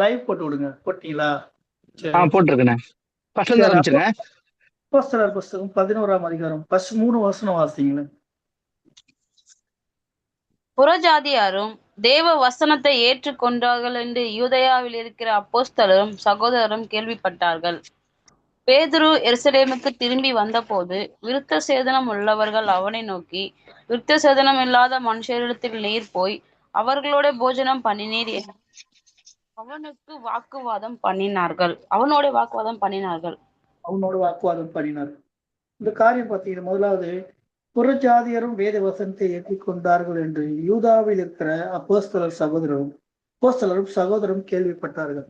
Live போட்டு விடுங்க. போட்டீங்களா? ஆ போட்டிருக்கேண்ணே. ஃபர்ஸ்ட்ல இருந்து ஆரம்பிச்சிருங்க அப்போஸ்தலர் புஸ்தகம் பதினோராம் அதிகாரம். ஃபர்ஸ்ட் மூணு வசனம் வாசிங்களேன். புறஜாதியாரும் தேவ வசனத்தை ஏற்றுக்கொண்டார்கள் என்று யூதயாவில் இருக்கிற அப்போஸ்தலரும் சகோதரரும் கேள்விப்பட்டார்கள். பேதுரு எருசலேமுக்கு திரும்பி வந்தபோது விருத்த சேதனம் உள்ளவர்கள் அவனை நோக்கி விருத்த சேதனம் இல்லாத மனுஷரிடத்தில் நீர் போய் அவர்களோட போஜனம் பண்ணினீர் அவனுக்கு வாக்குவாதம் பண்ணினார்கள். அவனோட வாக்குவாதம் பண்ணினார்கள். அவனோட வாக்குவாதம் பண்ணினார். இந்த காரியம் பார்த்தீங்கன்னா முதலாவது புறஜாதியரும் வேத வசனத்தை ஏற்றுக்கொண்டார்கள் என்று யூதாவில் இருக்கிற அப்போஸ்தலர் சகோதரரும் அப்போஸ்தலரும் சகோதரரும் கேள்விப்பட்டார்கள்.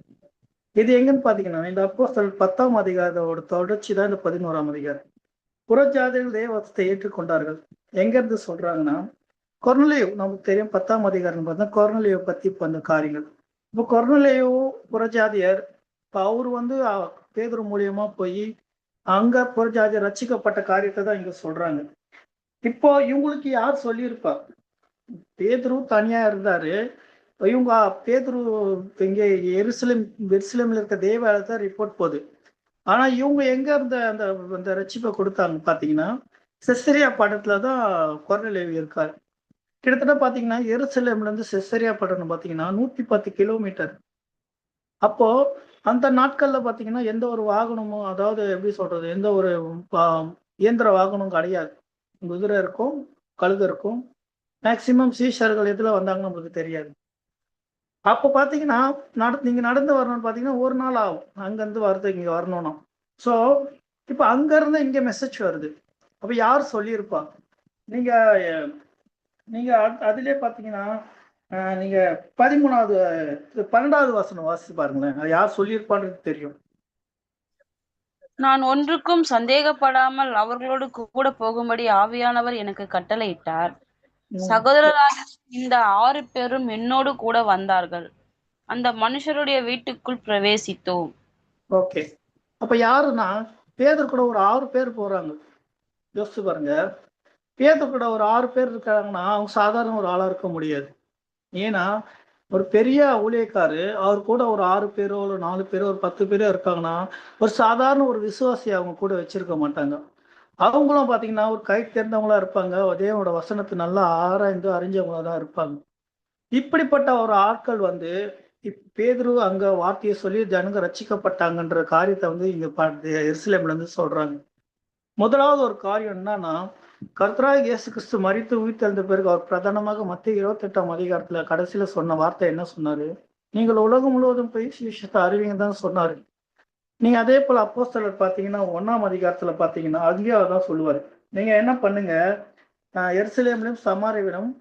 இது எங்கன்னு பாத்தீங்கன்னா இந்த அப்போஸ்தலர் பத்தாம் அதிகாரத்தோட தொடர்ச்சி தான் இந்த பதினோராம் அதிகாரம். புறஜாதியர்கள் தேவ ஏற்றுக்கொண்டார்கள் எங்க இருந்து சொல்றாங்கன்னா கொர்னலியோ நமக்கு தெரியும் பத்தாம் அதிகாரம் பார்த்தா கொர்னலியோ பத்தி பண்ண அந்த காரியங்கள். இப்போ கொர்னலியோ புறஜாதியர் இப்போ அவர் வந்து அஹ், பேதுரு மூலியமா போய் அங்க புறஜாதி ரட்சிக்கப்பட்ட காரியத்தை தான் இங்க சொல்றாங்க. இப்போ இவங்களுக்கு யார் சொல்லியிருப்பா? பேதுரு தனியா இருந்தாரு. இவங்க பேதரு இங்க எருசலேம் எருசலேம்ல இருக்க தேவாலயத்தை ரிப்போர்ட் போகுது. ஆனா இவங்க எங்க இருந்த அந்த அந்த ரட்சிப்பை கொடுத்தாங்க பாத்தீங்கன்னா செசரியா படத்துல தான் கொர்னலேவி இருக்காரு. கிட்டத்தட்ட பார்த்தீங்கன்னா எருசலேம்ல இருந்து செசரியா பட்டணம் பார்த்தீங்கன்னா நூற்றி பத்து கிலோமீட்டர். அப்போ அந்த நாட்களில் பார்த்தீங்கன்னா எந்த ஒரு வாகனமும் அதாவது எப்படி சொல்றது எந்த ஒரு இயந்திர வாகனம் கிடையாது. குதிரை இருக்கும் கழுதை இருக்கும். மேக்சிமம் சீஷர்கள் எதில் வந்தாங்கன்னு நம்மளுக்கு தெரியாது. அப்போ பார்த்தீங்கன்னா நட நீங்கள் நடந்து வரணும்னு பார்த்தீங்கன்னா ஒரு நாள் ஆகும். அங்கேருந்து வரது இங்கே வரணும்னா. ஸோ இப்போ அங்கேருந்து இங்கே மெசேஜ் வருது. அப்போ யார் சொல்லியிருப்பா? நீங்கள் நீங்க அ- அதிலே பாத்தீங்கன்னா நீங்க பதிமூணாவது பன்னெண்டாவது வசனம் வாசிச்சு பாருங்களேன். அது யார் சொல்லியிருப்பான்றது தெரியும். நான் ஒன்றுக்கும் சந்தேகப்படாமல் அவர்களோடு கூட போகும்படி ஆவியானவர் எனக்கு கட்டளையிட்டார். சகோதரராக இந்த ஆறு பேரும் என்னோடு கூட வந்தார்கள். அந்த மனுஷருடைய வீட்டுக்குள் பிரவேசித்தோம். ஓகே. அப்ப யாருன்னா பேதர் கூட ஒரு ஆறு பேர் போறாங்க. யோசிச்சு பாருங்க. பேதக்கூட ஒரு ஆறு பேர் இருக்காங்கன்னா அவங்க சாதாரண ஒரு ஆளா இருக்க முடியாது. ஏன்னா ஒரு பெரிய ஊழியக்காரு அவர் கூட ஒரு ஆறு பேரோ ஒரு நாலு பேரோ ஒரு பத்து பேரோ இருக்காங்கன்னா ஒரு சாதாரண ஒரு விசுவாசி அவங்க கூட வச்சிருக்க மாட்டாங்க. அவங்களும் பாத்தீங்கன்னா ஒரு கை தேர்ந்தவங்களா இருப்பாங்க. தேவனோட வசனத்தை நல்லா ஆராய்ந்து அறிஞ்சவங்களா தான் இருப்பாங்க. இப்படிப்பட்ட ஒரு ஆட்கள் வந்து இப் பேதுரு அங்க வார்த்தையை சொல்லி ஜனங்க ரச்சிக்கப்பட்டாங்கன்ற காரியத்தை வந்து இங்க பா- எருசலேம்ல இருந்து சொல்றாங்க. முதலாவது ஒரு காரியம் என்னன்னா கர்த்தராக இயேசு கிறிஸ்து மறித்து உயிர்த்தெழுந்த பிறகு அவர் பிரதானமாக மத்திய இருபத்தெட்டாம் அதிகாரத்துல கடைசியில சொன்ன வார்த்தை என்ன சொன்னாரு? நீங்கள் உலகம் முழுவதும் போய் சுவிசேஷத்தை அறிவிங்க தான் சொன்னாரு. நீங்க அதே போல அப்போஸ்தலர் பாத்தீங்கன்னா ஒண்ணாம் அதிகாரத்துல பாத்தீங்கன்னா அங்கேயும் தான் சொல்லுவாரு. நீங்க என்ன பண்ணுங்க? ஆஹ் எருசலேமிலும் சமாரிவிலும்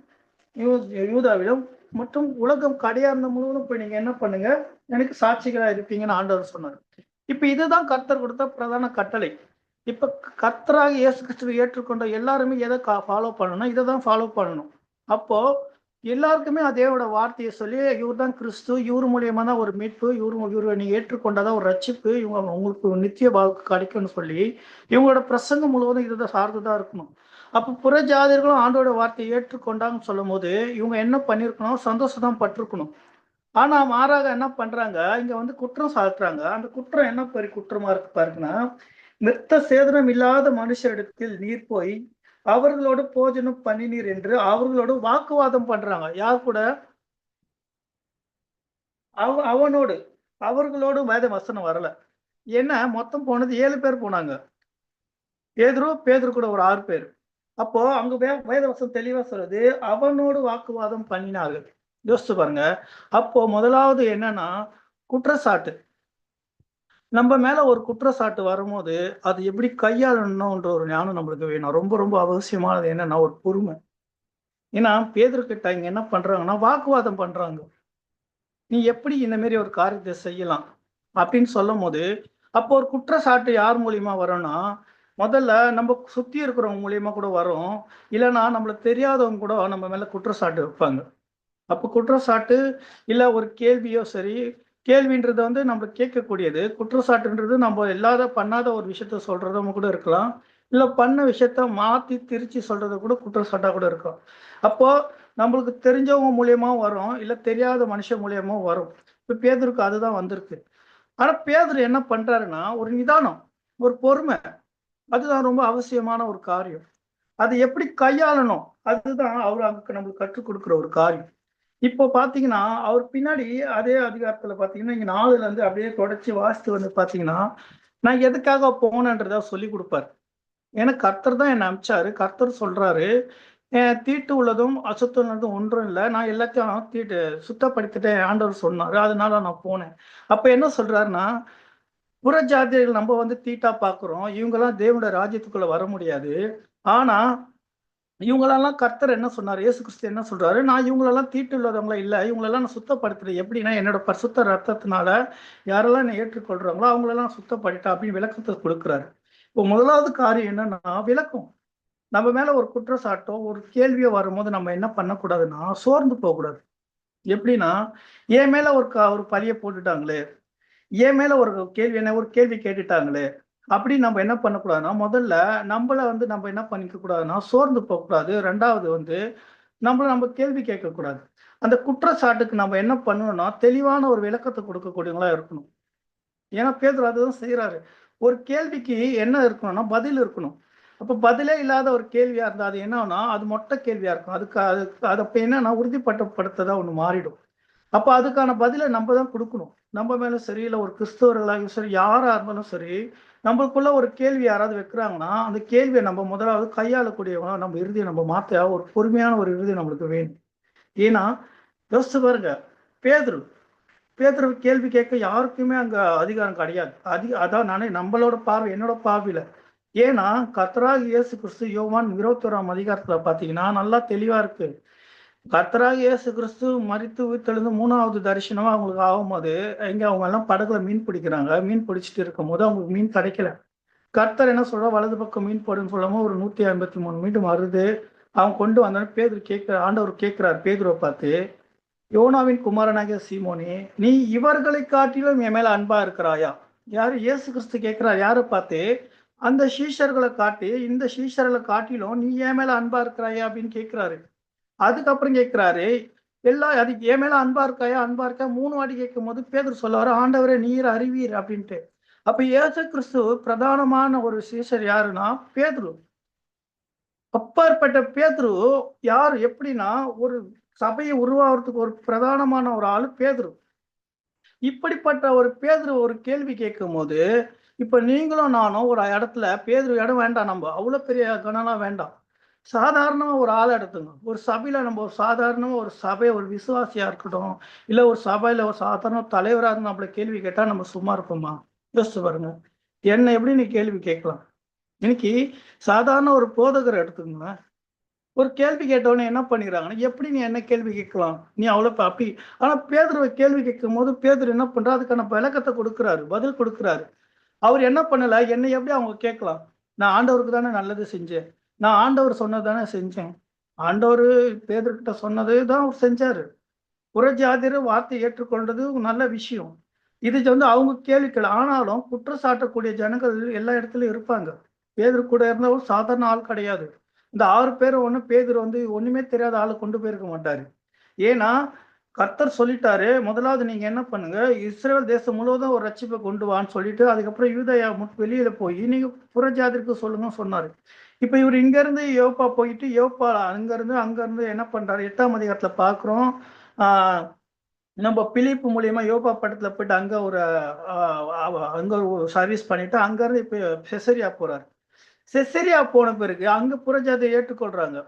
யூ- யூதாவிலும் மற்றும் உலகம் கடையார்ந்த முழுவதும் போய் நீங்க என்ன பண்ணுங்க? எனக்கு சாட்சிகளா இருப்பீங்கன்னு ஆண்டவர் சொன்னார். இப்ப இதுதான் கர்த்தர் கொடுத்த பிரதான கட்டளை. இப்போ கர்த்தராக இயேசு கிறிஸ்துவை ஏற்றுக்கொண்ட எல்லாருமே எதை கா ஃபாலோ பண்ணணும்? இதை தான் ஃபாலோ பண்ணணும். அப்போது எல்லாருக்குமே அதேவோட வார்த்தையை சொல்லி இவர் தான் கிறிஸ்து இவர் மூலியமா தான் ஒரு மீட்பு இவர் இவரை நீ ஏற்றுக்கொண்டாதான் ஒரு ரட்சிப்பு இவங்க உங்களுக்கு நித்திய வாழ்க்கை கிடைக்கும்னு சொல்லி இவங்களோட பிரசங்கம் முழுவதும் இதை சார்ந்து சார்ந்துதான் இருக்கணும். அப்போ புற ஜாதியர்களும் ஆண்டோட வார்த்தையை ஏற்றுக்கொண்டாங்கன்னு சொல்லும் போது இவங்க என்ன பண்ணியிருக்கணும் சந்தோஷம் தான் பட்டிருக்கணும். ஆனால் மாறாக என்ன பண்ணுறாங்க இங்கே வந்து குற்றம் சாட்டுறாங்க. அந்த குற்றம் என்ன பெரிய குற்றமாக இருக்கு பாருங்கன்னா நிறுத்த சேதனம் இல்லாத மனுஷரிடத்தில் நீர் போய் அவர்களோடு போஜனம் பண்ணினீர் என்று அவர்களோடு வாக்குவாதம் பண்றாங்க. யார் கூட? அவ அவனோடு. அவர்களோடு வேத வசனம் வரல. ஏன்னா மொத்தம் போனது ஏழு பேர் போனாங்க. பேதுரு பேதர் கூட ஒரு ஆறு பேர். அப்போ அங்க வே- வசனம் தெளிவா சொல்றது அவனோடு வாக்குவாதம் பண்ணினார்கள். யோசிச்சு பாருங்க. அப்போ முதலாவது என்னன்னா குற்றச்சாட்டு. நம்ம மேல ஒரு குற்றச்சாட்டு வரும்போது அது எப்படி கையாளணும்ன்ற ஒரு ஞானம் நம்மளுக்கு வேணும். ரொம்ப ரொம்ப அவசியமானது என்னன்னா ஒரு பொறுமை. ஏன்னா பேதர்கிட்ட இங்க என்ன பண்றாங்கன்னா வாக்குவாதம் பண்றாங்க. நீ எப்படி இந்த மாதிரி ஒரு காரியத்தை செய்யலாம் அப்படின்னு சொல்லும் போது அப்போ ஒரு குற்றச்சாட்டு யார் மூலியமா வரும்னா முதல்ல நம்ம சுத்தி இருக்கிறவங்க மூலியமா கூட வரும். இல்லைன்னா நம்மளுக்கு தெரியாதவங்க கூட நம்ம மேல குற்றச்சாட்டு வைப்பாங்க. அப்போ குற்றச்சாட்டு இல்லை ஒரு கேள்வியோ சரி கேள்வின்றது வந்து நம்ம கேட்கக்கூடியது குற்றச்சாட்டுன்றது நம்ம இல்லாத பண்ணாத ஒரு விஷயத்த சொல்றதும் கூட இருக்கலாம். இல்லை பண்ண விஷயத்த மாற்றி திரிச்சு சொல்றது கூட குற்றச்சாட்டாக கூட இருக்கும் அப்போ நம்மளுக்கு தெரிஞ்சவங்க மூலியமாக வரும் இல்லை தெரியாத மனுஷன் மூலியமாக வரும். இப்போ பேதருக்கு அதுதான் வந்திருக்கு. ஆனால் பேதர் என்ன பண்ணுறாருன்னா ஒரு நிதானம் ஒரு பொறுமை. அதுதான் ரொம்ப அவசியமான ஒரு காரியம். அது எப்படி கையாளணும் அதுதான் அவர் அங்கே நம்மளுக்கு கற்றுக் கொடுக்குற ஒரு காரியம். இப்போ பாத்தீங்கன்னா அவர் பின்னாடி அதே அதிகாரத்துல பாத்தீங்கன்னா இங்க நாலுல இருந்து அப்படியே தொடர்ச்சி வாசித்து வந்து பாத்தீங்கன்னா நான் எதுக்காக போனேன்றத சொல்லி கொடுப்பாரு. ஏன்னா கர்த்தர் தான் என்னை அமிச்சாரு கர்த்தர் சொல்றாரு தீட்டு உள்ளதும் அசுத்தம் ஒன்றும் இல்லை. நான் எல்லாத்தையும் தீட்டு சுத்தப்படுத்திட்டேன் ஆண்டவர் சொன்னாரு. அதனால நான் போனேன். அப்ப என்ன சொல்றாருன்னா புற ஜாதியர்கள் நம்ம வந்து தீட்டா பாக்குறோம். இவங்கெல்லாம் தேவனோட ராஜ்யத்துக்குள்ள வர முடியாது. ஆனா இவங்களெல்லாம் கர்த்தர் என்ன சொன்னார்? இயேசு கிறிஸ்து என்ன சொல்றாரு? நான் இவங்களெல்லாம் தீட்டு உள்ளவங்கள இல்லை. இவங்களெல்லாம் நான் சுத்தப்படுத்துறேன் எப்படின்னா என்னோட பரிசுத்த ரத்தத்தினால யாரெல்லாம் என்னை ஏற்றுக்கொள்றாங்களோ அவங்களெல்லாம் சுத்தப்படுத்தேன் அப்படின்னு விளக்கத்தை கொடுக்குறாரு. இப்போ முதலாவது காரியம் என்னன்னா விளக்கம். நம்ம மேல ஒரு குற்றச்சாட்டோ ஒரு கேள்வியோ வரும்போது நம்ம என்ன பண்ணக்கூடாதுன்னா சோர்ந்து போகக்கூடாது. எப்படின்னா என் மேல ஒரு க- ஒரு பழிய போட்டுட்டாங்களே. என் மேல ஒரு கேள்வி என்ன ஒரு கேள்வி கேட்டுட்டாங்களே. அப்படி நம்ம என்ன பண்ணக்கூடாதுன்னா முதல்ல நம்மள வந்து நம்ம என்ன பண்ணிக்க கூடாதுன்னா சோர்ந்து போகக்கூடாது. ரெண்டாவது வந்து நம்மள நம்ம கேள்வி கேட்கக்கூடாது. அந்த குற்றச்சாட்டுக்கு நம்ம என்ன பண்ணணும்னா தெளிவான ஒரு விளக்கத்தை கொடுக்கக்கூடியவங்களா இருக்கணும். ஏன்னா பேதர் அதுதான் செய்யறாரு ஒரு கேள்விக்கு என்ன இருக்கணும்னா பதில் இருக்கணும். அப்ப பதிலே இல்லாத ஒரு கேள்வியா இருந்தா அது என்னன்னா அது மொட்டை கேள்வியா இருக்கும். அதுக்கு அதுக்கு அது இப்போ என்னன்னா உறுதிப்பட்டப்படுத்ததாக ஒன்று மாறிடும். அப்போ அதுக்கான பதிலை நம்ம தான் கொடுக்கணும். நம்ம மேலும் சரி இல்லை ஒரு கிறிஸ்தவர்களாக சரி யாராக இருந்தாலும் சரி நம்மளுக்குள்ள ஒரு கேள்வி யாராவது வைக்கிறாங்கன்னா அந்த கேள்வியை நம்ம முதலாவது கையாளக்கூடியவங்க நம்ம இறுதியை நம்ம மாற்ற ஒரு பொறுமையான ஒரு இறுதி நம்மளுக்கு வேணும். ஏன்னா யோசிச்சு பாருங்க. பேதுரு. பேதுரு கேள்வி கேட்க யாருக்குமே அங்க அதிகாரம் கிடையாது. அதிக அதான் நானே நம்மளோட பார்வை என்னோட பார்வையில. ஏன்னா கத்ராக் இயேசு கிறிஸ்து யோவான் இருபத்தோராம் அதிகாரத்துல பார்த்தீங்கன்னா நல்லா தெளிவா இருக்கு. கர்த்தராக இயேசு கிறிஸ்து மறித்து உயிர்த்தெழுந்து மூணாவது தரிசனமா அவங்களுக்கு ஆகும்போது எங்க அவங்க எல்லாம் படகுல மீன் பிடிக்கிறாங்க. மீன் பிடிச்சிட்டு இருக்கும்போது அவங்களுக்கு மீன் கிடைக்கல. கர்த்தர் என்ன சொல்றா? வலது பக்கம் மீன் போடுன்னு சொல்லாம ஒரு நூத்தி ஐம்பத்தி மூணு மீன் வருது. அவன் கொண்டு வந்தாலும் பேதுரு கேட்கிற ஆண்டவர் கேட்கிறார் பேதுருவை பார்த்து யோனாவின் குமாரனாகிய சீமோனி நீ இவர்களை காட்டிலும் என் மேல அன்பா இருக்கிறாயா? யாரு? இயேசு கிறிஸ்து கேட்கிறார் யாரை பார்த்து? அந்த சீஷர்களை காட்டி இந்த சீஷர்களை காட்டிலும் நீ என் மேல அன்பா இருக்கிறாயா அப்படின்னு கேட்கிறாரு. அதுக்கப்புறம் கேட்கிறாரு எல்லா அதுக்கு என் மேல அன்பா இருக்காயா? அன்பா இருக்கா? மூணு வாட்டி கேட்கும் போது பேதர் சொல்லுவாரு ஆண்டவரே நீர் அறிவீர் அப்படின்ட்டு. அப்ப ஏசு கிறிஸ்து பிரதானமான ஒரு சீஷர் யாருன்னா பேதுரு. அப்பாற்பட்ட பேதுரு யார்? எப்படின்னா ஒரு சபையை உருவாகிறதுக்கு ஒரு பிரதானமான ஒரு ஆளு பேதுரு. இப்படிப்பட்ட ஒரு பேதுரு ஒரு கேள்வி கேட்கும் போது இப்ப நீங்களும் நானும் ஒரு இடத்துல பேதுரு இடம் வேண்டாம் நம்ம. அவ்வளவு பெரிய கணம்லாம் வேண்டாம். சாதாரணமாக ஒரு ஆளை எடுத்துங்க ஒரு சபையில் நம்ம ஒரு சாதாரணமாக ஒரு சபை ஒரு விசுவாசியாக இருக்கட்டும் இல்லை ஒரு சபையில் ஒரு சாதாரண தலைவராக இருந்து நம்மள கேள்வி கேட்டால் நம்ம சும்மா இருப்போமா? யோசிச்சு பாருங்க. என்னை எப்படி நீ கேள்வி கேட்கலாம்? இன்னைக்கு சாதாரண ஒரு போதகர் எடுத்துக்கோங்க. ஒரு கேள்வி கேட்டவொடனே என்ன பண்ணிடுறாங்கன்னா எப்படி நீ என்ன கேள்வி கேட்கலாம்? நீ அவ்வளோ அப்படி ஆனால் பேதர் கேள்வி கேட்கும் போது பேதர் என்ன பண்ணுறா அதுக்கான விளக்கத்தை கொடுக்குறாரு பதில் கொடுக்குறாரு. அவர் என்ன பண்ணலை? என்னை எப்படி அவங்க கேட்கலாம்? நான் ஆண்டவருக்கு தானே நல்லது செஞ்சேன். நான் ஆண்டவர் சொன்னதானே செஞ்சேன். ஆண்டவர் பேதர்கிட்ட சொன்னதே தான் அவர் செஞ்சாரு. புறஜாதிர வார்த்தை ஏற்றுக்கொண்டது நல்ல விஷயம். இது வந்து அவங்க கேள்விகள். ஆனாலும் குற்றச்சாட்டக்கூடிய ஜனங்கள் எல்லா இடத்துலயும் இருப்பாங்க. பேதர் கூட இருந்தவர் சாதாரண ஆள் கிடையாது. இந்த ஆறு பேர் ஒன்று பேதர் வந்து ஒன்றுமே தெரியாத ஆளை கொண்டு போயிருக்க மாட்டார். ஏன்னா கர்த்தர் சொல்லிட்டாரு முதலாவது நீங்கள் என்ன பண்ணுங்க இஸ்ரேல் தேசம் முழுவதும் ஒரு ரட்சிப்பை கொண்டு வான்னு சொல்லிட்டு அதுக்கப்புறம் யூதயா வெளியில் போய் நீங்கள் புறஜாதிற்கு சொல்லுங்க சொன்னார். இப்ப இவர் இங்க இருந்து யோப்பா போயிட்டு யோப்பா அங்க இருந்து அங்க இருந்து என்ன பண்றாரு? எட்டாம் அதிகாரத்துல பாக்குறோம். ஆஹ் நம்ம பிலிப்பு மூலியமா யோபா படத்துல போயிட்டு அங்க ஒரு அங்க ஒரு சர்வீஸ் பண்ணிட்டு அங்க இருந்து இப்ப செசரியா போறாரு. செசரியா போன பிறகு அங்க புறஜாதியை ஏற்றுக்கொள்றாங்க.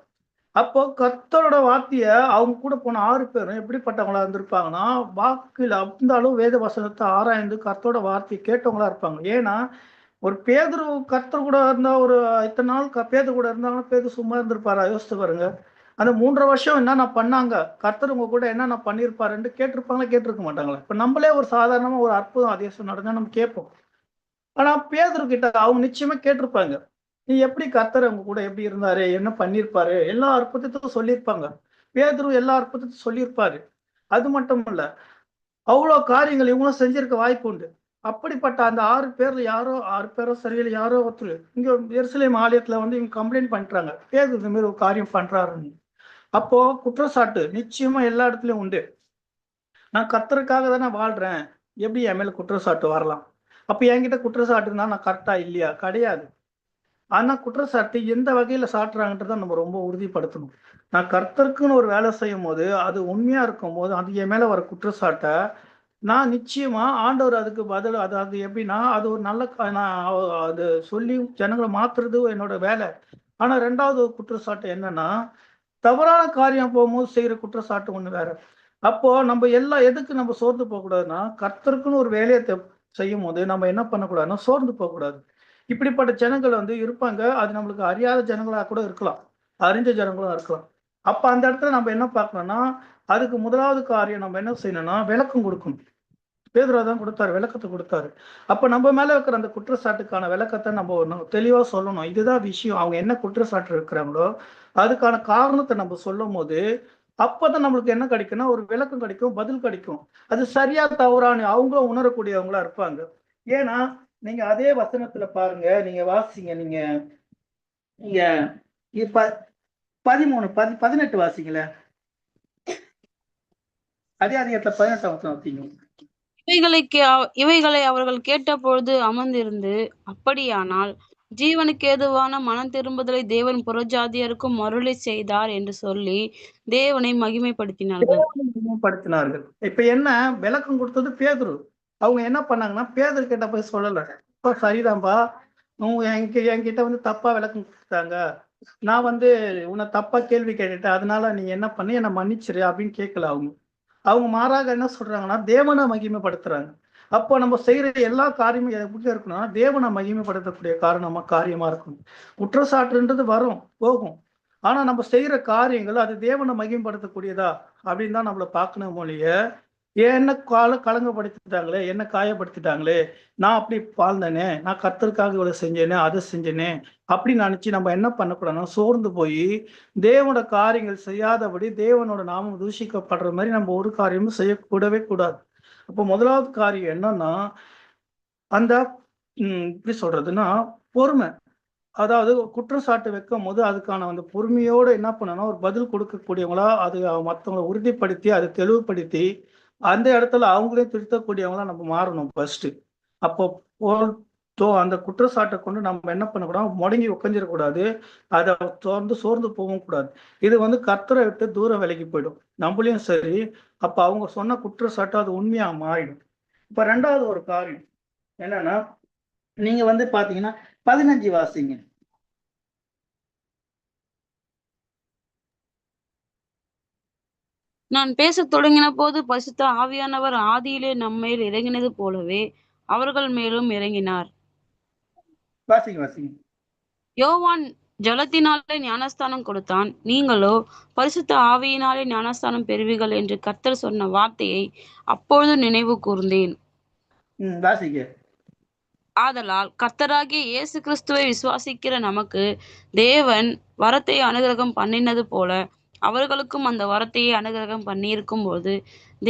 அப்போ கர்த்தரோட வார்த்தைய அவங்க கூட போன ஆறு பேரும் எப்படிப்பட்டவங்களா இருந்திருப்பாங்கன்னா வாக்கில் அந்த அளவு வேத வசனத்தை ஆராய்ந்து கர்த்தரோட வார்த்தையை கேட்டவங்களா இருப்பாங்க. ஏன்னா ஒரு பேதுரு கர்த்தர் கூட இருந்தால் ஒரு இத்தனை நாள் க- பேதுரு கூட இருந்தாங்கன்னா பேது சும்மா இருந்திருப்பாரா? யோசித்து பாருங்க. அந்த மூன்றரை வருஷம் என்னென்ன பண்ணாங்க? கர்த்தர் உங்க கூட என்னென்ன பண்ணியிருப்பாருன்னு கேட்டிருப்பாங்களா? கேட்டிருக்க மாட்டாங்களா? இப்போ நம்மளே ஒரு சாதாரணமாக ஒரு அற்புதம் அதிசயம் நடந்தால் நம்ம கேட்போம். ஆனால் பேதர்கிட்ட அவங்க நிச்சயமாக கேட்டிருப்பாங்க. நீ எப்படி கர்த்தர் உங்க கூட எப்படி இருந்தாரு? என்ன பண்ணியிருப்பாரு? எல்லா அற்புதத்தையும் சொல்லியிருப்பாங்க. பேதுரு எல்லா அற்புதத்தையும் சொல்லியிருப்பாரு. அது மட்டும் இல்லை அவ்வளோ காரியங்கள் இவங்களும் செஞ்சிருக்க வாய்ப்பு உண்டு. அப்படிப்பட்ட அந்த ஆறு பேர்ல யாரோ ஆறு பேரோ சரியில்லை யாரோ ஒருத்தர் இங்க எருசலேம் ஆலயத்துல வந்து இவங்க கம்ப்ளைண்ட் பண்றாங்க. பேர் இந்த மாதிரி ஒரு காரியம் பண்றாருன்னு. அப்போ குற்றச்சாட்டு நிச்சயமா எல்லா இடத்துலயும் உண்டு. நான் கத்தருக்காக தானே வாழ்றேன். எப்படி என் மேல குற்றச்சாட்டு வரலாம்? அப்ப என்கிட்ட குற்றச்சாட்டுனா நான் கரெக்டா இல்லையா? கிடையாது. ஆனா குற்றச்சாட்டு எந்த வகையில சாட்டுறாங்கன்றத நம்ம ரொம்ப உறுதிப்படுத்தணும். நான் கர்த்தருக்குன்னு ஒரு வேலை செய்யும் போது அது உண்மையா இருக்கும் போது அது என் மேல வர குற்றச்சாட்டை நான் நிச்சயமா ஆண்டவர் அதுக்கு பதில் அது அது எப்படின்னா அது ஒரு நல்ல நான் அது சொல்லி ஜனங்களை மாத்துறது என்னோட வேலை. ஆனா ரெண்டாவது ஒரு குற்றச்சாட்டு என்னன்னா தவறான காரியம் போகும்போது செய்யற குற்றச்சாட்டு ஒண்ணு வேற. அப்போ நம்ம எல்லாம் எதுக்கு நம்ம சோர்ந்து போகக்கூடாதுன்னா கர்த்தருக்குன்னு ஒரு வேலையை செய்யும் போது நம்ம என்ன பண்ணக்கூடாதுன்னா சோர்ந்து போகக்கூடாது. இப்படிப்பட்ட ஜனங்கள் வந்து இருப்பாங்க. அது நம்மளுக்கு அறியாத ஜனங்களா கூட இருக்கலாம். அறிஞ்ச ஜனங்களாக இருக்கலாம். அப்ப அந்த இடத்துல நம்ம என்ன பார்க்கணும்னா அதுக்கு முதலாவது காரியம் நம்ம என்ன செய்யணும்னா விளக்கம் கொடுக்கணும். பேதுரா தான் கொடுத்தாரு விளக்கத்தை கொடுத்தாரு. அப்ப நம்ம மேல இருக்கிற அந்த குற்றச்சாட்டுக்கான விளக்கத்தை நம்ம ஒண்ணு தெளிவா சொல்லணும். இதுதான் விஷயம். அவங்க என்ன குற்றச்சாட்டு இருக்கிறாங்களோ அதுக்கான காரணத்தை நம்ம சொல்லும் போது அப்பதான் நம்மளுக்கு என்ன கிடைக்கும்னா ஒரு விளக்கம் கிடைக்கும் பதில் கிடைக்கும். அது சரியா தவறான்னு அவங்களும் உணரக்கூடியவங்களா இருப்பாங்க. ஏன்னா நீங்க அதே வசனத்துல பாருங்க நீங்க வாசிங்க நீங்க நீங்க இப்ப பதிமூணு பதி பதினெட்டு வாசிங்களேன். அதே அதிகத்துல பதினெட்டாம் வசனம் வாசிங்க இவைகளுக்கு அவ- இவைகளை அவர்கள் கேட்டபொழுது அமர்ந்திருந்து அப்படியானால் ஜீவனுக்கு ஏதுவான மனம் திரும்புதலை தேவன் புறஜாதியருக்கும் மருளி செய்தார் என்று சொல்லி தேவனை மகிமைப்படுத்தினார்கள். படுத்தினார்கள் இப்ப என்ன? விளக்கம் கொடுத்தது பேதுரு. அவங்க என்ன பண்ணாங்கன்னா பேதுரு கிட்ட போய் சொல்லல. இப்ப சரிதான்பா. உங்க என்கிட்ட என்கிட்ட வந்து தப்பா விளக்கம் கொடுத்தாங்க நான் வந்து உன்னை தப்பா கேள்வி கேட்டுட்டேன். அதனால நீ என்ன பண்ணி? என்னை மன்னிச்சிரு அப்படின்னு கேட்கல அவங்க. அவங்க மாறாக என்ன சொல்றாங்கன்னா தேவனை மகிமைப்படுத்துறாங்க. அப்போ நம்ம செய்யற எல்லா காரியமும் எப்படி இருக்கணும்னா தேவனை மகிமைப்படுத்தக்கூடிய காரணமா காரியமா இருக்கணும். குற்றச்சாட்டுன்றது வரும் போகும். ஆனா நம்ம செய்யற காரியங்கள் அது தேவனை மகிமைப்படுத்தக்கூடியதா அப்படின்னு தான் நம்மளை பார்க்கணும் மொழிய என்ன கால கலங்கப்படுத்திட்டாங்களே? என்ன காயப்படுத்திட்டாங்களே? நான் அப்படி வாழ்ந்தேனே. நான் கத்தருக்காக இவ்வளவு செஞ்சேனே அதை செஞ்சேனே. அப்படி நினைச்சு நம்ம என்ன பண்ணக்கூடாதுன்னா சோர்ந்து போய் தேவனோட காரியங்கள் செய்யாதபடி தேவனோட நாமம் தூஷிக்கப்படுற மாதிரி நம்ம ஒரு காரியமும் செய்யக்கூடவே கூடாது. அப்போ முதலாவது காரியம் என்னன்னா அந்த எப்படி சொல்றதுன்னா பொறுமை. அதாவது குற்றச்சாட்டு வைக்கும் போது அதுக்கான அந்த பொறுமையோட என்ன பண்ணணும் ஒரு பதில் கொடுக்கக்கூடியவங்களா அது மற்றவங்களை உறுதிப்படுத்தி அதை தெளிவுபடுத்தி அந்த இடத்துல அவங்களையும் திருத்தக்கூடியவங்களாம் நம்ம மாறணும் ஃபர்ஸ்ட் அப்போ தோ- அந்த குற்றச்சாட்டை கொண்டு நம்ம என்ன பண்ணக்கூடாது? முடங்கி உட்காந்துடக்கூடாது அதை தொடர்ந்து சோர்ந்து போகவும் கூடாது. இது வந்து கர்த்தரை விட்டு தூரம் விலகி போயிடும். நம்மளையும் சரி அப்போ அவங்க சொன்ன குற்றச்சாட்டு அது உண்மையாக மாறிடும். இப்போ ரெண்டாவது ஒரு காரியம் என்னன்னா நீங்க வந்து பாத்தீங்கன்னா பதினஞ்சு வாசிங்க. நான் பேசத் தொடங்கின போது பரிசுத்த ஆவியானவர் ஆதியிலே நம்மேல் இறங்கினது போலவே அவர்கள் மேலும் இறங்கினார். வாசிங்க வாசிங்க. யோவான் ஜலத்தினாலே ஞானஸ்தானம் கொடுத்தான். நீங்களோ பரிசுத்த ஆவியினாலே ஞானஸ்தானம் பெறுவீர்கள் என்று கர்த்தர் சொன்ன வார்த்தையை அப்பொழுது நினைவு கூர்ந்தேன். ம் வாசிங்க. ஆதலால் கர்த்தராகிய இயேசு கிறிஸ்துவை விசுவாசிக்கிற நமக்கு தேவன் வரத்தை அனுகிரகம் பண்ணினது போல அவர்களுக்கும் அந்த வரத்தையே அனுகிரகம் பண்ணியிருக்கும் போது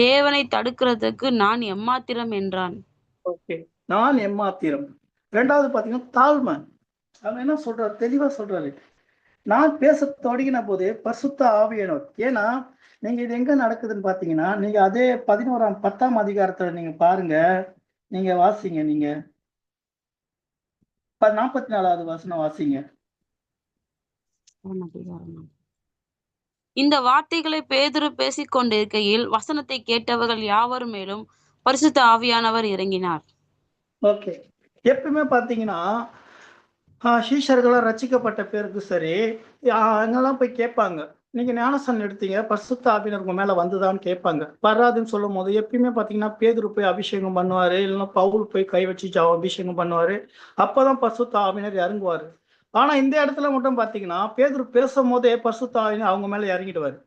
தேவனை தடுக்கிறதுக்கு நான் எம்மாத்திரம் என்றான். ஓகே நான் எம்மாத்திரம். ரெண்டாவது பாத்தீங்கன்னா தாழ்மை. அவன் என்ன சொல்றாரு? தெளிவா சொல்றாரு. நான் பேச தொடங்கின போதே பரிசுத்த ஆவியனர் ஏன்னா நீங்க இது எங்க நடக்குதுன்னு பாத்தீங்கன்னா நீங்க அதே பதினோராம் பத்தாம் அதிகாரத்துல நீங்க பாருங்க. நீங்க வாசிங்க நீங்க. நாற்பத்தி நாலாவது வசனம் வாசிங்க. இந்த வார்த்தைகளை பேதுரு பேசிக் கொண்டிருக்கையில் வசனத்தை கேட்டவர்கள் யாவர் மேலும் பரிசுத்த ஆவியானவர் இறங்கினார். ஓகே. எப்பவுமே பார்த்தீங்கன்னா சீஷர்களாக ரச்சிக்கப்பட்ட பேருக்கு சரி அங்கெல்லாம் போய் கேட்பாங்க. நீங்க ஞானசன் எடுத்தீங்க பரிசுத்த ஆவினர் உங்க மேல வந்துதான்னு கேட்பாங்க. வராதுன்னு சொல்லும் போது எப்பயுமே பார்த்தீங்கன்னா பேதுரு போய் அபிஷேகம் பண்ணுவாரு இல்லைன்னா பவுல் போய் கை வச்சு ஜா- அபிஷேகம் பண்ணுவாரு. அப்பதான் பரிசுத்த ஆவினர் இறங்குவாரு. ஆனா இந்த இடத்துல மட்டும் பார்த்தீங்கன்னா பேதர் பேசும் போதே பரிசுத்த அவங்க மேல இறங்கிடுவாரு.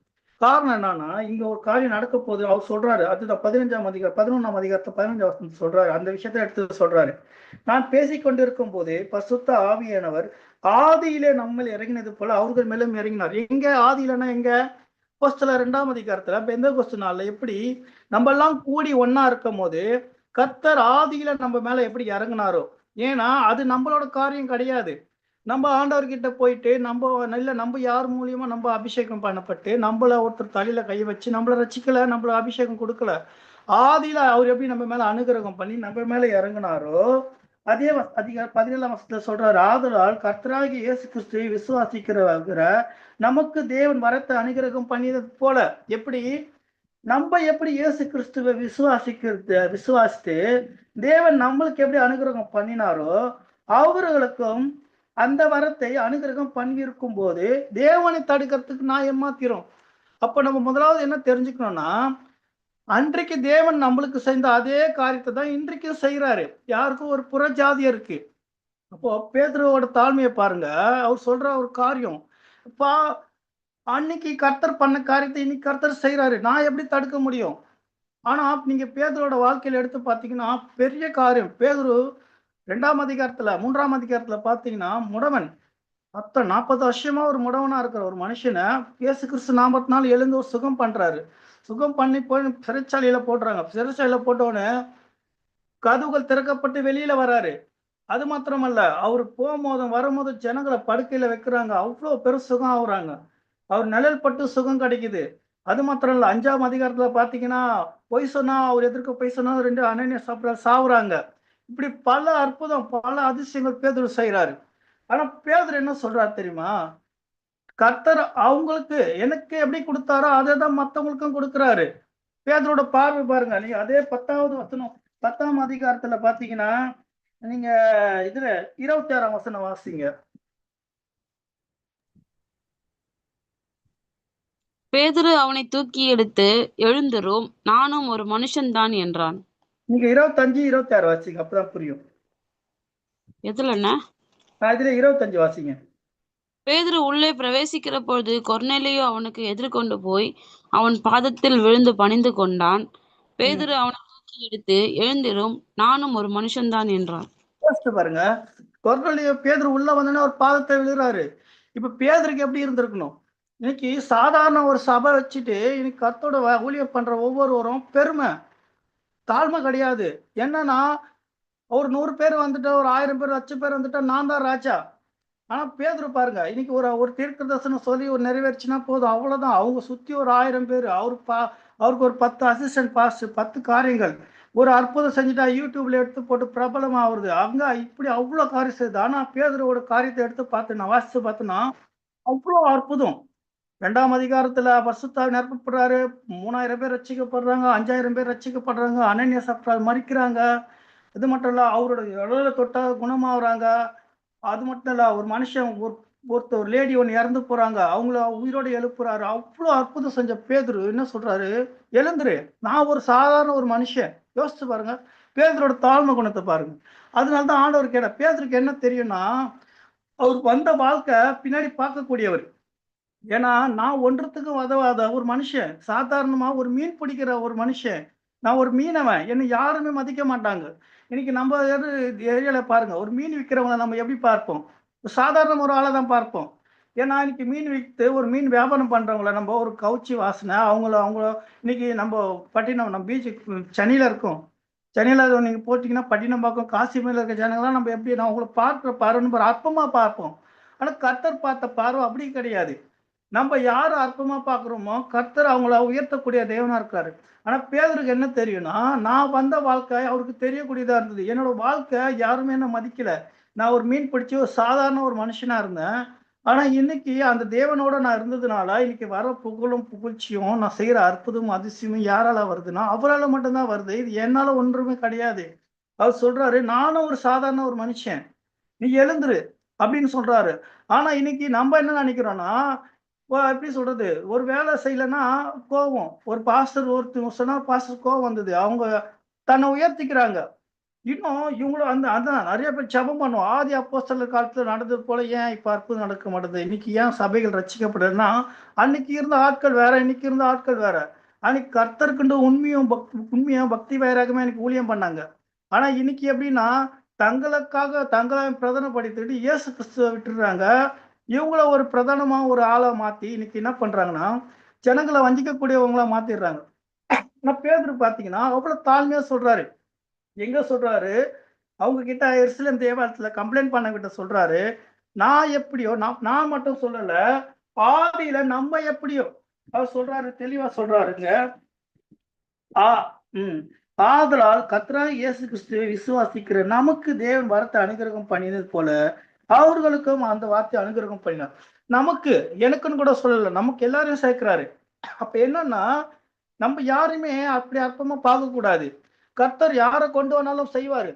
காரணம் என்னன்னா இங்க ஒரு காரியம் நடக்க போது அவர் சொல்றாரு. அதுதான் பதினஞ்சாம் அதிகாரம் பதினொன்றாம் அதிகாரத்தை பதினஞ்சாம் வசனத்தை சொல்றாரு. அந்த விஷயத்தை எடுத்து சொல்றாரு. நான் பேசிக் கொண்டிருக்கும் போதே பசுத்த ஆவியானவர் ஆதியிலே நம்மில் இறங்கினது போல அவர்கள் மேலும் இறங்கினார். எங்க ஆதியிலன்னா எங்க? போஸ்டல ரெண்டாம் அதிகாரத்துல பெந்த கொஸ்து நாள்ல எப்படி நம்ம எல்லாம் கூடி ஒன்னா இருக்கும் போது கத்தர் ஆதியில நம்ம மேல எப்படி இறங்குனாரோ. ஏன்னா அது நம்மளோட காரியம் கிடையாது. நம்ம ஆண்டவர்கிட்ட போயிட்டு நம்ம நல்ல நம்ம யார் மூலியமா நம்ம அபிஷேகம் பண்ணப்பட்டு நம்மள ஒருத்தர் தலையில கை வச்சு நம்மள ரசிக்கல நம்மள அபிஷேகம் கொடுக்கல. ஆதியில அவர் எப்படி நம்ம மேல அனுகிரகம் பண்ணி நம்ம மேல இறங்குனாரோ அதே வ- அதிக பதினேழாம் வருஷத்துல சொல்றாரு ஆதலால் கர்த்தராகி இயேசு கிறிஸ்துவை விசுவாசிக்கிறவர நமக்கு தேவன் வரத்தை அனுகிரகம் பண்ணியது போல. எப்படி? நம்ம எப்படி இயேசு கிறிஸ்துவை விசுவாசிக்கிறது விசுவாசித்து தேவன் நம்மளுக்கு எப்படி அனுகிரகம் பண்ணினாரோ அவர்களுக்கும் அந்த வரத்தை அனுகிரகம் பண்ணியிருக்கும் போது தேவனை தடுக்கிறதுக்கு நான் ஏமாத்திரும். அப்ப நம்ம முதலாவது என்ன தெரிஞ்சுக்கணும்னா அன்றைக்கு தேவன் நம்மளுக்கு செய்த அதே காரியத்தை தான் இன்றைக்கும் செய்யறாரு யாருக்கும் ஒரு புறஜாதி இருக்கு. அப்போ பேதுருவோட தாழ்மையை பாருங்க. அவர் சொல்ற ஒரு காரியம். பா அன்னைக்கு கர்த்தர் பண்ண காரியத்தை இன்னைக்கு கர்த்தர் செய்யறாரு நான் எப்படி தடுக்க முடியும்? ஆனா நீங்க பேதரோட வாழ்க்கையில எடுத்து பார்த்தீங்கன்னா பெரிய காரியம். பேதுரு ரெண்டாம் அதிகாரத்துல மூன்றாம் அதிகாரத்துல பார்த்தீங்கன்னா முடவன். மொத்த நாற்பது வருஷமா ஒரு முடவனா இருக்கிற ஒரு மனுஷனை இயேசு கிறிஸ்து நாற்பத்தி எழுந்து ஒரு சுகம் பண்றாரு. சுகம் பண்ணி போய் சிறைச்சாலையில போடுறாங்க சிறைச்சாலையில போட்டோடனே கதவுகள் திறக்கப்பட்டு வெளியில வராரு. அது மாத்திரமல்ல அவர் போகும்போதும் வரும்போதும் ஜனங்களை படுக்கையில வைக்கிறாங்க. அவ்வளோ பெரும் சுகம் ஆகுறாங்க. அவர் நிழல் பட்டு சுகம் கிடைக்குது. அது மாத்திரம் இல்லை அஞ்சாம் அதிகாரத்துல பாத்தீங்கன்னா பொய் சொன்னா அவர் எதிர்க்க பொய் சொன்னா ரெண்டு அனநிய சாப்பிட சாவுறாங்க. இப்படி பல அற்புதம் பல அதிசயங்கள் பேதர் செய்யறாரு ஆனா பேதர் என்ன சொல்றாரு தெரியுமா? கர்த்தர் அவங்களுக்கு எனக்கு எப்படி கொடுத்தாரோ அதை தான் மற்றவங்களுக்கும் கொடுக்குறாரு. பேதரோட பார்வை பாருங்க நீங்க அதே பத்தாவது வசனம் பத்தாம் அதிகாரத்துல பாத்தீங்கன்னா நீங்க இதுல இருபத்தி ஆறாம் வசனம் வாசிங்க. பேதுரு அவனை தூக்கி எடுத்து எழுந்திரும் நானும் ஒரு மனுஷன்தான் என்றான். நீங்க இருபத்தஞ்சு இருபத்தி ஆறு வாசிங்க அப்பதான் புரியும். எதுலண்ண? நான் இதுல இருபத்தஞ்சு வாசிங்க. பேதுரு உள்ளே பிரவேசிக்கிற பொழுது கொர்நேலியோ அவனுக்கு எதிர்கொண்டு போய் அவன் பாதத்தில் விழுந்து பணிந்து கொண்டான். பேதுரு அவனை தூக்கி எடுத்து எழுந்திரும் நானும் ஒரு மனுஷன்தான் என்றான். பாருங்க கொர்நேலியோ பேதுரு உள்ள வந்தோடனே ஒரு பாதத்தை விழுறாரு. இப்ப பேதருக்கு எப்படி இருந்திருக்கணும்? இன்னைக்கு சாதாரண ஒரு சபை வச்சுட்டு இன்னைக்கு கத்தோட ஊழியம் பண்ற ஒவ்வொருவரும் பெருமை. தாழ்மை கிடையாது. என்னன்னா ஒரு நூறு பேர் வந்துட்டா ஒரு ஆயிரம் பேர் லட்சம் பேர் வந்துட்டா நான் தான் ராஜா. ஆனால் பேதர் பாருங்க இன்னைக்கு ஒரு ஒரு தீர்க்க தரிசனம் சொல்லி ஒரு நிறைவேறிச்சுன்னா போதும் அவ்வளோதான் அவங்க சுற்றி ஒரு ஆயிரம் பேர் அவர் பா அவருக்கு ஒரு பத்து அசிஸ்டன்ட் பாஸ் பத்து காரியங்கள். ஒரு அற்புதம் செஞ்சுட்டா யூடியூப்ல எடுத்து போட்டு பிரபலம் ஆகுறது அங்க இப்படி அவ்வளோ காரியம் செய்யுது ஆனால் பேதரோட காரியத்தை எடுத்து பார்த்து நான் வாசித்து பார்த்தோன்னா அவ்வளோ அற்புதம். ரெண்டாம் அதிகாரத்துல பரிசுத்தாவி நிரப்பப்படுறாரு. மூணாயிரம் பேர் ரசிக்கப்படுறாங்க அஞ்சாயிரம் பேர் ரசிக்கப்படுறாங்க அனன்ய சாப்பிட்றாரு மறிக்கிறாங்க. இது மட்டும் இல்ல அவரோட இடையில தொட்டா குணமாகறாங்க. அது மட்டும் இல்ல ஒரு மனுஷன் ஒரு ஒருத்தர் ஒரு லேடி ஒன்று இறந்து போறாங்க. அவங்கள உயிரோட எழுப்புறாரு. அவ்வளோ அற்புதம் செஞ்ச பேதுரு என்ன சொல்றாரு? எழுந்துரு. நான் ஒரு சாதாரண ஒரு மனுஷன். யோசிச்சு பாருங்க. பேதரோட தாழ்மை குணத்தை பாருங்க. அதனால தான் ஆண்டவர் கேட்ட பேதருக்கு என்ன தெரியும்னா அவர் வந்த வாழ்க்கை பின்னாடி பார்க்கக்கூடியவர். ஏன்னா நான் ஒன்றத்துக்கு உதவாத ஒரு மனுஷன் சாதாரணமா ஒரு மீன் பிடிக்கிற ஒரு மனுஷன் நான் ஒரு மீனவன் என்னை யாருமே மதிக்க மாட்டாங்க. இன்னைக்கு நம்ம ஏரியால பாருங்க ஒரு மீன் விற்கிறவங்களை நம்ம எப்படி பார்ப்போம்? சாதாரண ஒரு ஆளை தான் பார்ப்போம். ஏன்னா இன்னைக்கு மீன் விற்று ஒரு மீன் வியாபாரம் பண்றவங்கள நம்ம ஒரு கவுச்சி வாசனை அவங்கள அவங்கள இன்னைக்கு நம்ம பட்டினம் நம்ம பீச்சு சென்னையில இருக்கோம். சென்னையில நீங்க போட்டீங்கன்னா பட்டினம்பாக்கம் காசிமேல இருக்க ஜனங்களாம் நம்ம எப்படி நான் அவங்கள பார்க்குற பார்வைன்னு நம்ம அற்பமா பார்ப்போம். ஆனா கத்தர் பார்த்த பார்வை அப்படி கிடையாது. நம்ம யார் அற்பமாக பார்க்குறோமோ கர்த்தர் அவங்கள உயர்த்தக்கூடிய தேவனாக இருக்காரு. ஆனால் பேதருக்கு என்ன தெரியும்னா நான் வந்த வாழ்க்கை அவருக்கு தெரியக்கூடியதாக இருந்தது. என்னோட வாழ்க்கை யாருமே என்ன மதிக்கலை. நான் ஒரு மீன் பிடிச்சி ஒரு சாதாரண ஒரு மனுஷனாக இருந்தேன். ஆனால் இன்னைக்கு அந்த தேவனோட நான் இருந்ததுனால இன்னைக்கு வர புகழும் புகழ்ச்சியும் நான் செய்கிற அற்புதமும் அதிசயமும் யாரால வருதுன்னா அவரால் மட்டும்தான் வருது. இது என்னால் ஒன்றுமே கிடையாது. அவர் சொல்கிறாரு நானும் ஒரு சாதாரண ஒரு மனுஷன். நீ எழுந்துரு அப்படின்னு சொல்கிறாரு ஆனால் இன்னைக்கு நம்ம என்ன நினைக்கிறோன்னா எப்படி சொல்றது? ஒரு வேலை செய்யலைன்னா கோவம் ஒரு பாஸ்டர் ஒருத்தர் சொன்னா பாஸ்டர் கோவம் வந்தது. அவங்க தன்னை உயர்த்திக்கிறாங்க. இன்னும் இவங்களும் அந்த அதான் நிறைய பேர் ஜெபம் பண்ணுவோம் ஆதி அப்போஸ்தலர் காலத்துல நடந்தது போல ஏன் இப்ப அற்புதம் நடக்க மாட்டேது? இன்னைக்கு ஏன் சபைகள் ரசிக்கப்படுதுன்னா அன்னைக்கு இருந்த ஆட்கள் வேற இன்னைக்கு இருந்த ஆட்கள் வேற. அன்னைக்கு கர்த்தருக்குண்டு உண்மையும் பக் உண்மையும் பக்தி வைராகமே எனக்கு ஊழியம் பண்ணாங்க. ஆனா இன்னைக்கு எப்படின்னா தங்களுக்காக தங்களை பிரதனப்படுத்திட்டு இயேசு கிறிஸ்துவை விட்டுடுறாங்க. இவங்கள ஒரு பிரதானமா ஒரு ஆளா மாத்தி இன்னைக்கு என்ன பண்றாங்கன்னா ஜனங்களை வஞ்சிக்கக்கூடியவங்களா மாத்திடுறாங்க. ஆனால் பேதர் பார்த்தீங்கன்னா அவ்வளவு தாழ்மையா சொல்றாரு. எங்கே சொல்றாரு? அவங்க கிட்ட எருசலேம் தேவாலயத்துல கம்ப்ளைண்ட் பண்ண கிட்ட சொல்றாரு. நான் எப்படியோ நான் நான் மட்டும் சொல்லல ஆதியில நம்ம எப்படியோ அவர் சொல்றாரு தெளிவா சொல்றாருங்க. ஆ ம். ஆதலால் கத்ரா இயேசு கிறிஸ்துவை விசுவாசிக்கிற நமக்கு தேவன் வரத்தை அனுகிரகம் பண்ணினது போல அவர்களுக்கும் அந்த வார்த்தை அனுகிரகம் பண்ணினார். நமக்கு எனக்குன்னு கூட சொல்லல நமக்கு எல்லாரையும் சேர்க்கிறாரு. அப்ப என்னன்னா நம்ம யாருமே அப்படி அற்பமா பார்க்க கூடாது கர்த்தர் யாரை கொண்டு வந்தாலும் செய்வாரு.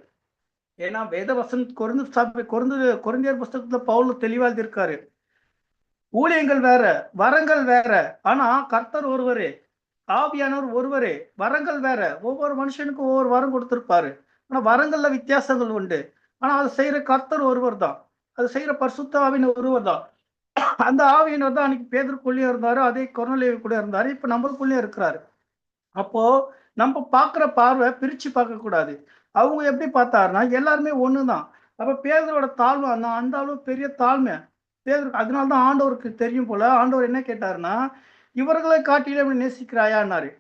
ஏன்னா வேதவசன் குறைந்து சபை குறைந்து குறைந்தியர் புஸ்தகத்துல பவுல் தெளிவாக இருக்காரு ஊழியங்கள் வேற வரங்கள் வேற. ஆனா கர்த்தர் ஒருவரே ஆவியானவர் ஒருவரே வரங்கள் வேற. ஒவ்வொரு மனுஷனுக்கும் ஒவ்வொரு வரம் கொடுத்திருப்பாரு. ஆனா வரங்கள்ல வித்தியாசங்கள் உண்டு. ஆனா அதை செய்யற கர்த்தர் ஒருவர் தான் அது செய்யற பரிசுத்த ஆவின் ஒருவர் தான். அந்த ஆவியினர் தான் அன்னைக்கு பேதருக்குள்ளேயும் இருந்தாரு அதே கொரோனாலேயே கூட இருந்தாரு இப்ப நம்மளுக்குள்ளேயும் இருக்கிறாரு. அப்போ நம்ம பார்க்குற பார்வை பிரிச்சு பார்க்கக்கூடாது அவங்க எப்படி பார்த்தாருன்னா எல்லாருமே ஒன்று தான் அப்போ பேதரோட தாழ்வு அந்த அந்த அளவு பெரிய தாழ்மை. பேதர் அதனால தான் ஆண்டவருக்கு தெரியும் போல ஆண்டவர் என்ன கேட்டாருன்னா இவர்களை காட்டிலும் அப்படி நேசிக்கிறாயான்னாரு.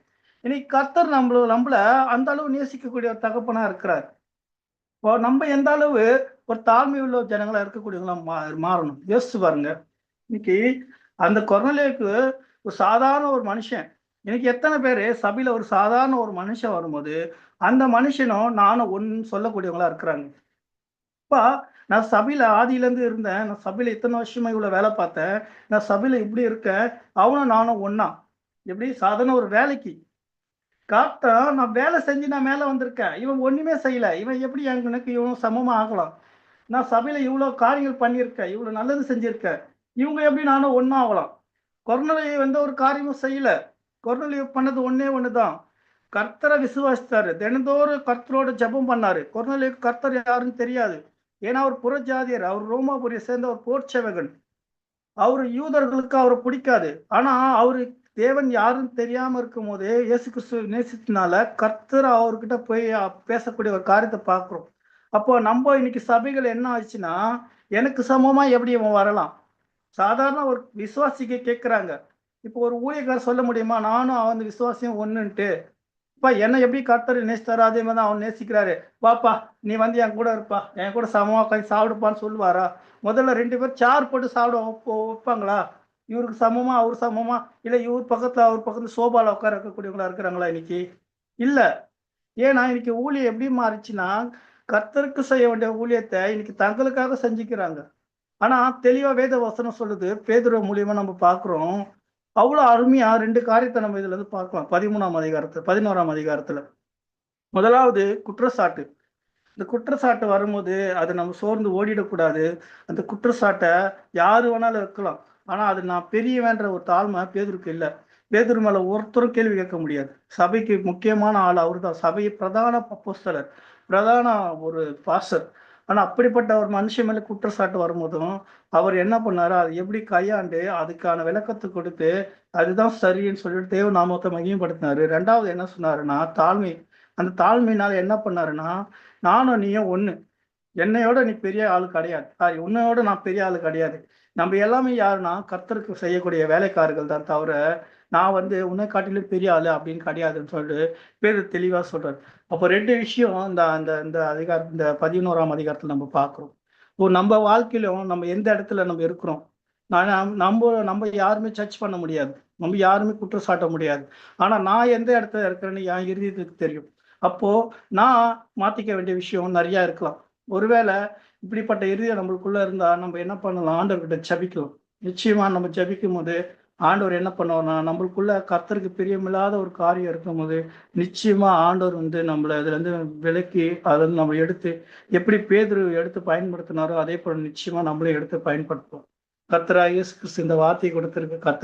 இன்னைக்கு கர்த்தர் நம்மள நம்மள அந்த அளவு நேசிக்கக்கூடிய ஒரு தகப்பனா இருக்கிறார். இப்போ நம்ம எந்த அளவு ஒரு தாழ்மை உள்ள ஜனங்களா இருக்கக்கூடியவங்களாம் மா மாறணும். யோசிச்சு பாருங்க. இன்னைக்கு அந்த கொரோனாக்கு ஒரு சாதாரண ஒரு மனுஷன் இன்னைக்கு எத்தனை பேர் சபையில் ஒரு சாதாரண ஒரு மனுஷன் வரும்போது அந்த மனுஷனும் நானும் ஒன்று சொல்லக்கூடியவங்களா இருக்கிறாங்க. அப்பா நான் சபையில் ஆதியிலேருந்து இருந்தேன். நான் சபையில் இத்தனை வருஷமா இவ்வளோ வேலை பார்த்தேன். நான் சபையில் இப்படி இருக்கேன். அவனும் நானும் ஒன்னா எப்படி? சாதாரண ஒரு வேலைக்கு. காத்தா நான் வேலை செஞ்சு நான் மேலே வந்திருக்கேன். இவன் ஒன்றுமே செய்யலை. இவன் எப்படி எனக்கு இவனும் சமமாக ஆகலாம்? நான் சபையில் இவ்வளோ காரியங்கள் பண்ணியிருக்கேன் இவ்வளோ நல்லது செஞ்சுருக்கேன். இவங்க எப்படி நானும் ஒன்றா ஆகலாம்? கொரோனாவை வந்து ஒரு காரியமும் செய்யல. கொரோனா பண்ணது ஒன்றே ஒன்று தான் கர்த்தரை விசுவாசித்தார். தினந்தோறும் கர்த்தரோட ஜெபம் பண்ணார். கொரோனாவுக்கு கர்த்தர் யாருன்னு தெரியாது. ஏன்னா அவர் புறஜாதியர். அவர் ரோமாபுரியை சேர்ந்த ஒரு போர்ச்சவகன். அவர் யூதர்களுக்கு அவரை பிடிக்காது. ஆனால் அவரு தேவன் யாருன்னு தெரியாம இருக்கும் போதே இயேசு கிறிஸ்து நேசித்தனால கர்த்தர் அவர்கிட்ட போய் பேசக்கூடிய ஒரு காரியத்தை பார்க்குறோம். அப்போ நம்ம இன்னைக்கு சபைகள் என்ன ஆச்சுன்னா எனக்கு சமமா எப்படி இவன் வரலாம்? சாதாரண ஒரு விசுவாசிக்கு கேட்குறாங்க இப்போ ஒரு ஊழியக்காரர் சொல்ல முடியுமா? நானும் அவன் விசுவாசியும் ஒன்றுன்ட்டு இப்போ என்னை எப்படி கர்த்தர் நேசித்தாரோ அதே மாதிரி தான் அவன் நேசிக்கிறாரு. வாப்பா நீ வந்து என் கூட இருப்பா. என் கூட சமமாக உட்காந்து சாப்பிடுப்பான்னு சொல்லுவாரா? முதல்ல ரெண்டு பேர் சார் போட்டு சாப்பிட வைப்பாங்களா? இவருக்கு சமமா அவர் சமமா? இல்லை இவர் பக்கத்தில் அவர் பக்கத்தில் சோபாவில் உட்கார இருக்கக்கூடியவங்களா இருக்கிறாங்களா இன்னைக்கு? இல்லை. ஏன்னா இன்னைக்கு ஊழியம் எப்படி மாறிச்சுன்னா கர்த்தருக்கு செய்ய வேண்டிய ஊழியத்தை இன்னைக்கு தங்களுக்காக செஞ்சுக்கிறாங்க. ஆனா தெளிவா வேத வசனம் சொல்லுது. பேதுருவ மூலியமா நம்ம பாக்குறோம் அவ்வளவு அருமையா ரெண்டு காரியத்தை நம்ம இதுல இருந்து பார்க்கலாம். பதிமூணாம் அதிகாரத்துல பதினோராம் அதிகாரத்துல. முதலாவது குற்றச்சாட்டு. இந்த குற்றச்சாட்டு வரும்போது அதை நம்ம சோர்ந்து ஓடிடக்கூடாது. அந்த குற்றச்சாட்டை யாரு வேணாலும் இருக்கலாம். ஆனா அது நான் பெரியவேன்ற ஒரு தாழ்மை பேதருக்கு இல்லை. பேதுரு மேல ஒருத்தரும் கேள்வி கேட்க முடியாது. சபைக்கு முக்கியமான ஆள் அவர் தான் சபையை பிரதான அப்போஸ்தலர். பிரதான ஒரு பாஸ்டர் ஆனால் அப்படிப்பட்ட ஒரு மனுஷன் மேலே குற்றச்சாட்டு வரும்போதும் அவர் என்ன பண்ணாரு? அது எப்படி கையாண்டு அதுக்கான விளக்கத்தை கொடுத்து அதுதான் சரின்னு சொல்லிட்டு தேவ நாமத்தை மகிமைப்படுத்தினாரு. ரெண்டாவது என்ன சொன்னாருன்னா தாழ்மை. அந்த தாழ்மையினால என்ன பண்ணாருன்னா நானும் நீயும் ஒன்று என்னையோட நீ பெரிய ஆள் கிடையாது. சாரி உன்னையோட நான் பெரிய ஆள் கிடையாது. நம்ம எல்லாமே யாருன்னா கர்த்தருக்கு செய்யக்கூடிய வேலைக்காரர்கள் தான் தவிர நான் வந்து உன்னை காட்டிலும் பெரிய ஆளு அப்படின்னு கிடையாதுன்னு சொல்லிட்டு பேர் தெளிவாக சொல்றாரு. அப்போ ரெண்டு விஷயம் இந்த அந்த இந்த அதிகார இந்த பதினோராம் அதிகாரத்தில் நம்ம பார்க்குறோம். இப்போ நம்ம வாழ்க்கையிலும் நம்ம எந்த இடத்துல நம்ம இருக்கிறோம்? நான் நம்ம நம்ம யாருமே சர்ச் பண்ண முடியாது. நம்ம யாருமே குற்றம் சாட்ட முடியாது. ஆனால் நான் எந்த இடத்துல இருக்கிறேன்னு என் இறுதியத்துக்கு தெரியும். அப்போ நான் மாற்றிக்க வேண்டிய விஷயம் நிறையா இருக்கலாம். ஒருவேளை இப்படிப்பட்ட இறுதியை நம்மளுக்குள்ள இருந்தா நம்ம என்ன பண்ணலாம்? ஆண்டவர்கிட்ட ஜபிக்கலாம். நிச்சயமா நம்ம ஜபிக்கும் போது ஆண்டவர் என்ன பண்ணுவோம்னா நம்மளுக்குள்ள கர்த்தருக்கு பிரியமில்லாத ஒரு காரியம் இருக்கும் போது நிச்சயமா ஆண்டவர் வந்து நம்மளை அதுல இருந்து விலக்கி அதுல இருந்து நம்ம எடுத்து எப்படி பேதரு எடுத்து பயன்படுத்தினாரோ அதே போல நிச்சயமா நம்மளே எடுத்து பயன்படுத்துவோம். கர்த்தரா இயேசு கிறிஸ்து இந்த வார்த்தையை கொடுத்துருக்கு. கர்த்தர்